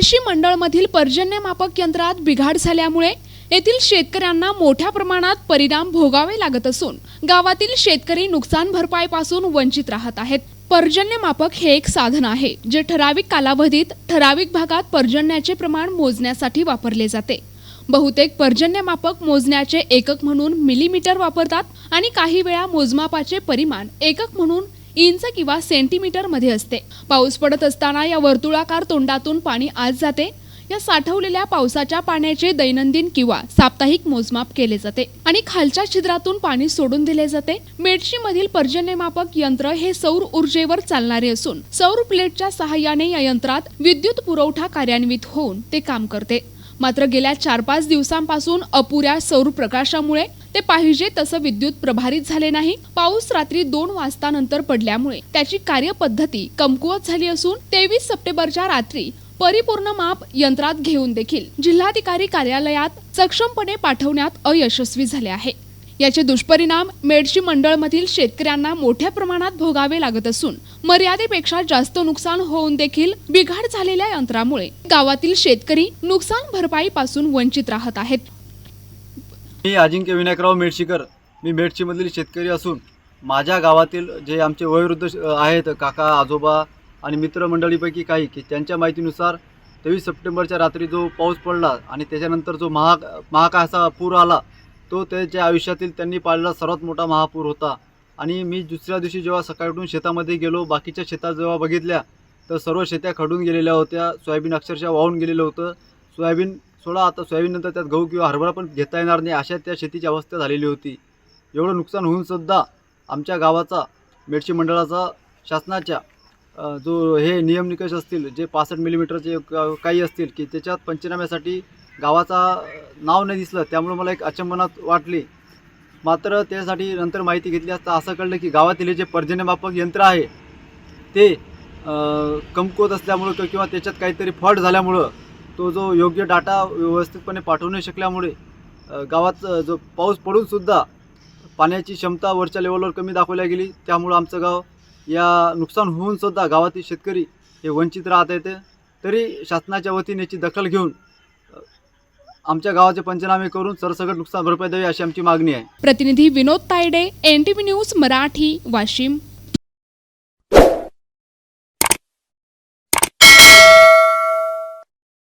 मेडशी मंडळमधील पर्जन्यमापक यंत्रात बिघाड झाल्यामुळे येथील शेतकऱ्यांना मोठ्या प्रमाणात परिणाम भोगावे लागत असून गावातील शेतकरी नुकसान भरपाईपासून वंचित राहत आहेत. पर्जन्यमापक हे एक साधन आहे जे ठराविक कालावधीत ठराविक भागात पर्जन्याचे प्रमाण मोजण्यासाठी वापरले जाते. बहुतेक पर्जन्यमापक मोजण्याचे एकक म्हणून मिलीमीटर वापरतात आणि काही वेळा मोजमापाचे परिमाण एकक म्हणून इंच किंवा सेंटीमीटरमध्ये असते. पाऊस पडत असताना या वर्तुळाकार तोंडातून पाणी आत जाते. या साठवलेल्या पावसाच्या पाण्याचे दैनंदिन किंवा साप्ताहिक मोजमाप केले जाते आणि खालच्या छिद्रातून पाणी सोडून दिले जाते. मेडशी मधील पर्जन्यमापक यंत्र हे सौर ऊर्जेवर चालणारे असून सौर प्लेटच्या सहाय्याने या यंत्रात विद्युत पुरवठा कार्यान्वित होऊन ते काम करते. मात्र गेल्या चार पाच दिवसांपासून अपुऱ्या सौर प्रकाशामुळे ते पाहिजे तसं विद्युत प्रभारित झाले नाही. पाऊस रात्री दोन वाजता नंतर पडल्यामुळे त्याची कार्यपद्धती कमकुवत झाली असून तेवीस सप्टेंबरच्या रात्री परिपूर्ण माप यंत्रात घेऊन देखील जिल्हाधिकारी कार्यालयात सक्षमपणे पाठवण्यात अयशस्वी झाले आहे. याचे दुष्परिणाम मेडशी मंडळमधील शेतकऱ्यांना मोठ्या प्रमाणात भोगावे लागत असून मर्यादेपेक्षा जास्त नुकसान होऊन देखील बिघाड झालेल्या यंत्रामुळे गावातील शेतकरी नुकसान भरपाईपासून वंचित राहत आहेत. मी अजिंक्य विनायकराव मेडशीकर. मी मेडशीमधील शेतकरी असून माझ्या गावातील जे आमचे वयोवृद्ध आहेत काका आजोबा आणि मित्रमंडळीपैकी काही की त्यांच्या माहितीनुसार तेवीस सप्टेंबरच्या रात्री जो पाऊस पडला आणि त्याच्यानंतर जो महा महाकासा पूर आला तो त्याच्या आयुष्यातील त्यांनी पाळलेला सर्वात मोठा महापूर होता. आणि मी दुसऱ्या दिवशी जेव्हा सकाळी उठून शेतामध्ये गेलो बाकीच्या शेतात जेव्हा बघितल्या तर सर्व शेत्या खडून गेलेल्या होत्या सोयाबीन अक्षरशः वाहून गेलेलं होतं. सोयाबीन सोडा आता सोयाबीननंतर त्यात गहू किंवा हरभरा पण घेता येणार नाही अशा त्या शेतीची अवस्था झालेली होती. एवढं नुकसान होऊन सुद्धा आमच्या गावाचा मेडशी मंडळाचा शासनाच्या जो हे नियम निकष असतील जे पासष्ट मिलीमीटरचे काही असतील की त्याच्यात पंचनाम्यासाठी गावाचा नाव नाही दिसलं त्यामुळे मला एक अचंबनात वाटली. मात्र त्यासाठी नंतर माहिती घेतली असता असं कळलं की गावातील हे जे पर्जन्यमापक यंत्र आहे ते कमकुवत असल्यामुळं क- किंवा त्याच्यात काहीतरी फॉल्ट झाल्यामुळं तो जो योग्य डाटा व्यवस्थितपणे पाठवू नाही शकल्यामुळे गावात जो पाऊस पडूनसुद्धा पाण्याची क्षमता वरच्या लेवलवर कमी दाखवल्या गेली. त्यामुळं आमचं गाव या नुकसान होऊनसुद्धा गावातील शेतकरी हे वंचित राहत येते तरी शासनाच्या वतीने याची दखल घेऊन आमच्या गावाचे पंचनामे करून सरसकट नुकसान भरपाई द्यावी अशी आमची मागणी आहे. प्रतिनिधी विनोद तायडे एनटीव्ही न्यूज मराठी वाशिम.